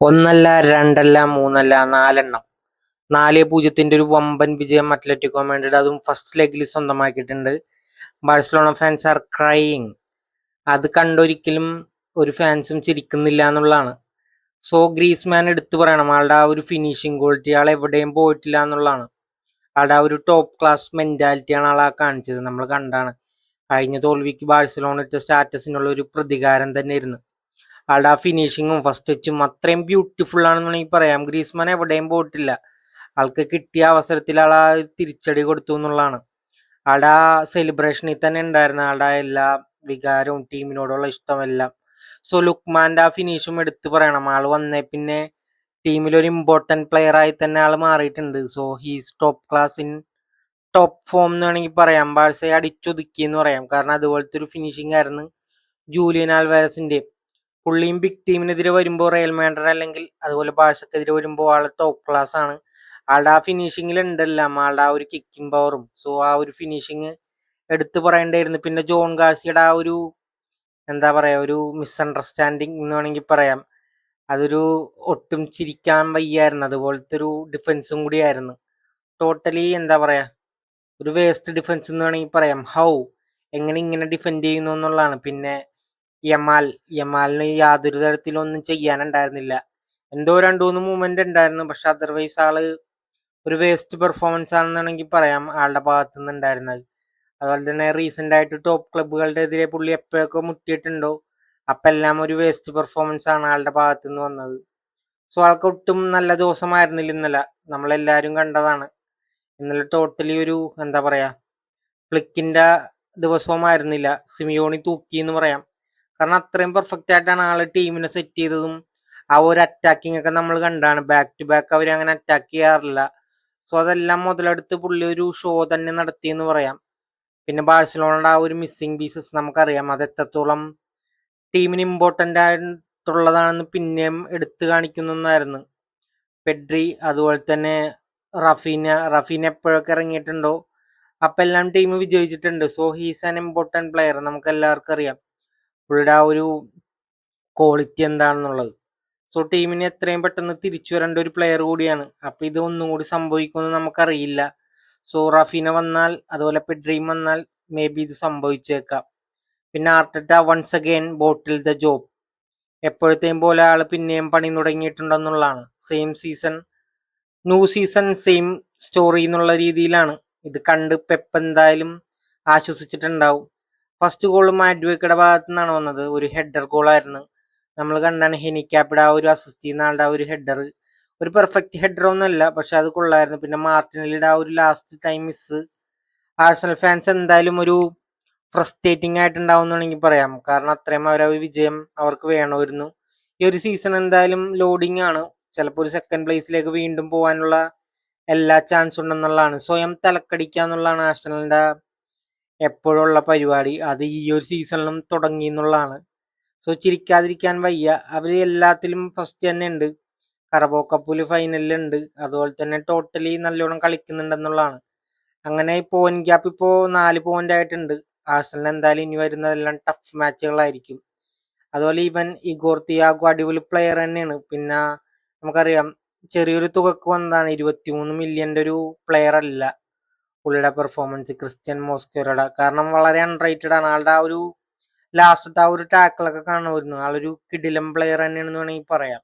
ഒന്നല്ല രണ്ടല്ല മൂന്നല്ല നാലെണ്ണം. നാല് പൂജ്യത്തിന്റെ ഒരു വമ്പൻ വിജയം അത്ലറ്റിക്കോ മാഡ്രിഡ്. അതും ഫസ്റ്റ് ലെഗിൽ സ്വന്തമാക്കിയിട്ടുണ്ട്. ബാഴ്സലോണ ഫാൻസ് ആർ ക്രൈയിങ് അത് കണ്ടൊരിക്കലും ഒരു ഫാൻസും ചിരിക്കുന്നില്ല എന്നുള്ളതാണ്. സോ ഗ്രീസ് മാൻ എടുത്തു പറയണം. ആളുടെ ആ ഒരു ഫിനിഷിംഗ് ക്വാളിറ്റി ആൾ എവിടെയും പോയിട്ടില്ല എന്നുള്ളതാണ്. ആളുടെ ആ ഒരു ടോപ്പ് ക്ലാസ് മെന്റാലിറ്റിയാണ് ആൾ ആ കാണിച്ചത്. നമ്മൾ കണ്ടാണ്. കഴിഞ്ഞ തോൽവിക്ക് ബാഴ്സലോണ ഇട്ട സ്റ്റാറ്റസിനുള്ള ഒരു പ്രതികാരം തന്നെയായിരുന്നു. ആളുടെ ആ ഫിനിഷിങ്ങും ഫസ്റ്റ് ടച്ചും അത്രയും ബ്യൂട്ടിഫുൾ ആണെന്ന് വേണമെങ്കിൽ പറയാം. ഗ്രീസ്മാൻ എവിടെയും പോയിട്ടില്ല. ആൾക്ക് കിട്ടിയ അവസരത്തിൽ ആൾ ആ തിരിച്ചടി കൊടുത്തു എന്നുള്ളതാണ്. ആളുടെ ആ സെലിബ്രേഷനിൽ തന്നെ ഉണ്ടായിരുന്ന ആളുടെ എല്ലാ വികാരവും ടീമിനോടുള്ള ഇഷ്ടമെല്ലാം. സോ ലുക്മാന്റെ ആ ഫിനിഷും എടുത്തു പറയണം. ആൾ വന്നേ പിന്നെ ടീമിലൊരു ഒരു പ്ലെയറായി തന്നെ ആൾ മാറിയിട്ടുണ്ട്. So he's top class in top form എന്ന് വേണമെങ്കിൽ പറയാം. ബാഴ്സയെ അടിച്ചൊതുക്കി എന്ന് പറയാം. കാരണം അതുപോലത്തെ ഒരു ഫിനിഷിംഗ് ആയിരുന്നു ജൂലിയൻ ആൽവാരസിന്റെ. പുള്ളിയും ബിഗ് ടീമിനെതിരെ വരുമ്പോൾ റയൽ മാൻഡർ അല്ലെങ്കിൽ അതുപോലെ ബാഴ്സക്കെതിരെ വരുമ്പോൾ ആൾ ടോപ്പ് ക്ലാസ് ആണ്. ആളുടെ ആ ഫിനിഷിങ്ങിൽ ഉണ്ടെല്ലാം ആളുടെ ആ ഒരു കിക്കിംഗ് പവറും സോ ആ ഒരു ഫിനിഷിങ് എടുത്തു പറയേണ്ടായിരുന്നു. പിന്നെ ജോൺ ഗാർസിയുടെ ആ ഒരു എന്താ പറയാ ഒരു മിസ്അണ്ടർസ്റ്റാൻഡിങ് എന്ന് വേണമെങ്കിൽ പറയാം. അതൊരു ഒട്ടും ചിരിക്കാൻ വയ്യായിരുന്നു. അതുപോലത്തെ ഒരു ഡിഫൻസും കൂടിയായിരുന്നു ടോട്ടലി എന്താ പറയാ ഒരു വേസ്റ്റ് ഡിഫൻസ് എന്ന് വേണമെങ്കിൽ പറയാം. ഹൗ എങ്ങനെ ഇങ്ങനെ ഡിഫെൻഡ് ചെയ്യുന്നു എന്നുള്ളതാണ്. പിന്നെ യമാൽ യമാലിന് യാതൊരു തരത്തിലും തരത്തിലൊന്നും ചെയ്യാനുണ്ടായിരുന്നില്ല. എന്തോ രണ്ടു മൂന്ന് മൂവ്മെന്റ് ഉണ്ടായിരുന്നു. പക്ഷെ അതർവൈസ് ആൾ ഒരു വേസ്റ്റ് പെർഫോമൻസ് ആണെന്ന് വേണമെങ്കിൽ പറയാം ആളുടെ ഭാഗത്തു നിന്ന് ഉണ്ടായിരുന്നത് അതുപോലെ തന്നെ റീസെന്റ് ആയിട്ട് ടോപ്പ് ക്ലബുകളുടെ എതിരെ പുള്ളി എപ്പോഴൊക്കെ മുട്ടിയിട്ടുണ്ടോ അപ്പം എല്ലാം ഒരു വേസ്റ്റ് പെർഫോമൻസ് ആണ് ആളുടെ ഭാഗത്തു നിന്ന് വന്നത്. സോ ആൾക്ക് ഒട്ടും നല്ല ദിവസമായിരുന്നില്ല ഇന്നലെ. നമ്മളെല്ലാവരും കണ്ടതാണ്. ഇന്നലെ ടോട്ടലി ഒരു എന്താ പറയാ ഫ്ലിക്കിന്റെ ദിവസവുമായിരുന്നില്ല. സിമിയോണി തൂക്കി എന്ന് പറയാം. കാരണം അത്രയും പെർഫെക്റ്റ് ആയിട്ടാണ് ആൾ ടീമിനെ സെറ്റ് ചെയ്തതും ആ ഒരു അറ്റാക്കിംഗ് ഒക്കെ നമ്മൾ കണ്ടാണ്. ബാക്ക് ടു ബാക്ക് അവർ അങ്ങനെ അറ്റാക്ക് ചെയ്യാറില്ല. സോ അതെല്ലാം മുതലെടുത്ത് പുള്ളി ഒരു ഷോ തന്നെ നടത്തി എന്ന് പറയാം. പിന്നെ ബാഴ്സലോണയുടെ ആ ഒരു മിസ്സിംഗ് പീസസ് നമുക്കറിയാം. അത് എത്രത്തോളം ടീമിന് ഇമ്പോർട്ടന്റ് ആയിട്ടുള്ളതാണെന്ന് പിന്നെയും എടുത്തു കാണിക്കുന്നതായിരുന്നു പെഡ്രി അതുപോലെ തന്നെ റഫീന റഫീന എപ്പോഴൊക്കെ ഇറങ്ങിയിട്ടുണ്ടോ? അപ്പം എല്ലാം team വിജയിച്ചിട്ടുണ്ട്. So he's an important player നമുക്ക് എല്ലാവർക്കും അറിയാം. പുള്ളിയുടെ ആ ഒരു ക്വാളിറ്റി എന്താണെന്നുള്ളത്. സോ ടീമിന് എത്രയും പെട്ടെന്ന് തിരിച്ചു വരേണ്ട ഒരു പ്ലെയർ കൂടിയാണ്. അപ്പം ഇത് ഒന്നും കൂടി സംഭവിക്കുമെന്ന് നമുക്കറിയില്ല. സോ റഫീന വന്നാൽ അതുപോലെ പെഡ്രീം വന്നാൽ മേ ബി ഇത് സംഭവിച്ചേക്കാം. പിന്നെ Arteta once again bottle the job എപ്പോഴത്തെയും പോലെ ആൾ പിന്നെയും പണി തുടങ്ങിയിട്ടുണ്ടെന്നുള്ളതാണ്. Same season new season same story എന്നുള്ള രീതിയിലാണ്. ഇത് കണ്ട് പെപ്പ് എന്തായാലും ആശ്വസിച്ചിട്ടുണ്ടാവും. ഫസ്റ്റ് ഗോൾ മാഡ്വിക്കയുടെ ഭാഗത്തു നിന്നാണ് വന്നത്. ഒരു ഹെഡർ ഗോളായിരുന്നു നമ്മൾ കണ്ടാണ് ഹെനിക്കാപ്പിയുടെ ആ ഒരു അസിസ്റ്റ് ചെയ്യുന്ന ആ ഒരു ഹെഡർ ഒരു പെർഫെക്റ്റ് ഹെഡർ ഒന്നല്ല പക്ഷെ അത് കൊള്ളായിരുന്നു. പിന്നെ മാർട്ടിനലിയുടെ ആ ഒരു last time miss Arsenal fans എന്തായാലും ഒരു ഫ്രസ്ട്രേറ്റിംഗ് ആയിട്ടുണ്ടാവും എന്ന് വേണമെങ്കിൽ പറയാം. കാരണം അത്രയും അവർ വിജയം അവർക്ക് വേണമായിരുന്നു. ഈ ഒരു സീസൺ എന്തായാലും ലോഡിംഗ് ആണ്. ചിലപ്പോൾ ഒരു സെക്കൻഡ് പ്ലേസിലേക്ക് വീണ്ടും പോകാനുള്ള എല്ലാ ചാൻസ് ഉണ്ടെന്നുള്ളതാണ്. സ്വയം തലക്കടിക്കുക എന്നുള്ളതാണ് ആഴ്സണലിന്റെ എപ്പോഴുള്ള പരിപാടി. അത് ഈ ഒരു സീസണിലും തുടങ്ങി എന്നുള്ളതാണ്. സോ ചിരിക്കാതിരിക്കാൻ വയ്യ. അവർ എല്ലാത്തിലും ഫസ്റ്റ് തന്നെ ഉണ്ട്. കറബോ ഫൈനലിലുണ്ട് അതുപോലെ തന്നെ ടോട്ടലി നല്ലോണം കളിക്കുന്നുണ്ടെന്നുള്ളതാണ്. അങ്ങനെ പോയിന്റ് ഗ്യാപ്പ് ഇപ്പോൾ നാല് പോയിന്റ് ആയിട്ടുണ്ട്. ആഴ്സണൽ എന്തായാലും ഇനി വരുന്നതെല്ലാം ടഫ് മാച്ചുകളായിരിക്കും അതുപോലെ ഈവൻ ഇഗോർ തിയാഗോ അടിപൊളി പ്ലെയർ തന്നെയാണ്. പിന്നെ നമുക്കറിയാം ചെറിയൊരു തുകക്ക് വന്നതാണ്. ഇരുപത്തിമൂന്ന് മില്യന്റെ ഒരു പ്ലെയർ അല്ല. പുള്ളിയുടെ പെർഫോമൻസ് ക്രിസ്ത്യൻ മോസ്കോയുടെ കാരണം വളരെ അൺറേറ്റഡ് ആണ്. ആളുടെ ആ ഒരു ലാസ്റ്റത്തെ ആ ഒരു ടാക്കിളൊക്കെ കാണുമായിരുന്നു. ആളൊരു കിടിലം പ്ലെയർ തന്നെയാണെന്ന് വേണമെങ്കിൽ പറയാം.